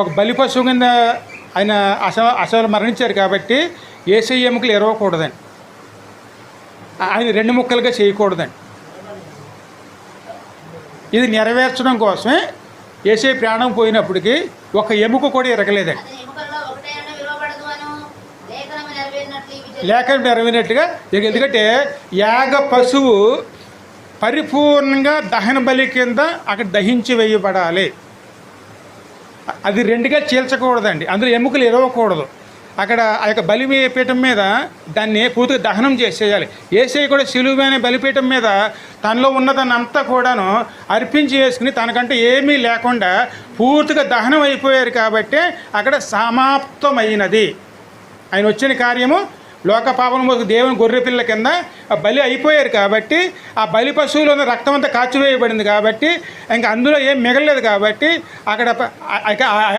ఒక బలి పశువు కింద ఆయన అస అసలు మరణించారు కాబట్టి ఏసై ఎముకలు ఎరవకూడదండి ఆయన రెండు ముక్కలుగా చేయకూడదండి ఇది నెరవేర్చడం కోసమే ఏసై ప్రాణం పోయినప్పటికీ ఒక ఎముక కూడా ఎరగలేదండి. అది ఎముకల్లో ఒకటే అన్న విలువబడదు అను. లేఖనము నెరవేరినట్లు ఇవి జరుగును. లేఖ నెరవేరినట్టుగా ఎందుకంటే యాగ పశువు పరిపూర్ణంగా దహన బలి కింద అక్కడ దహించి వేయబడాలి. అది రెండుగా చీల్చకూడదండి. అందులో ఎముకలు ఇరవకూడదు అక్కడ ఆ యొక్క బలిపీఠం మీద దాన్ని పూర్తిగా దహనం చేసేయాలి. ఏసై కూడా సిలువ అనే బలిపీఠం మీద తనలో ఉన్నదన్నంతా అంతా కూడాను అర్పించి వేసుకుని తనకంటే ఏమీ లేకుండా పూర్తిగా దహనం అయిపోయారు కాబట్టి అక్కడ సమాప్తమైనది. ఆయన వచ్చిన కార్యము లోక పాపము దేవుని గొర్రె పిల్ల కింద ఆ బలి అయిపోయారు కాబట్టి ఆ బలి పశువులో ఉన్న రక్తం అంతా కాచివేయబడింది కాబట్టి ఇంకా అందులో ఏం మిగలలేదు కాబట్టి అక్కడ